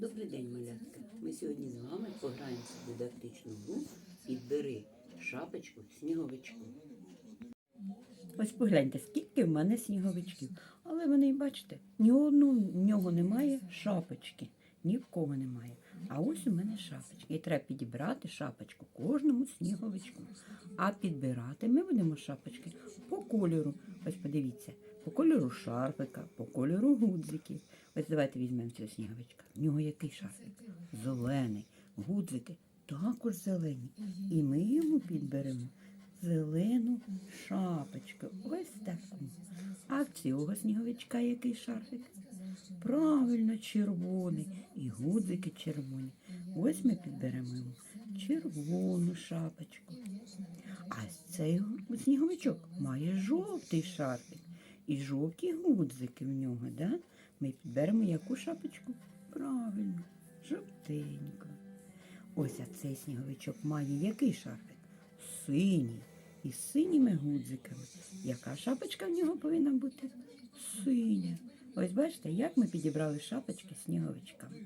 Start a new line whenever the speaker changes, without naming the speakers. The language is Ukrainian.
Добрий день, малятка. Ми сьогодні з вами пограємося в дидактичну гру «Підбери шапочку сніговичку. Ось погляньте, скільки в мене сніговичків. Але вони, бачите, ні одного в нього немає шапочки. Ні в кого немає. А ось у мене шапочки. І треба підібрати шапочку кожному сніговичку. А підбирати ми будемо шапочки по кольору. Ось подивіться, по кольору шарфика, по кольору гудзиків. Ось давайте візьмемо цього сніговичка. В нього який шарфик? Зелений. Гудзики також зелені. І ми йому підберемо зелену шапочку. Ось таку. А в цього сніговичка який шарфик? Правильно, червоний. І гудзики червоні. Ось ми підберемо йому червону шапочку. А цей сніговичок має жовтий шарфик. І жовті гудзики в нього, да? Ми підберемо яку шапочку? Правильно, жовтеньку. Ось а цей сніговичок має який шарфик? Синій. Із синіми гудзиками. Яка шапочка в нього повинна бути? Синя. Ось бачите, як ми підібрали шапочки сніговичками.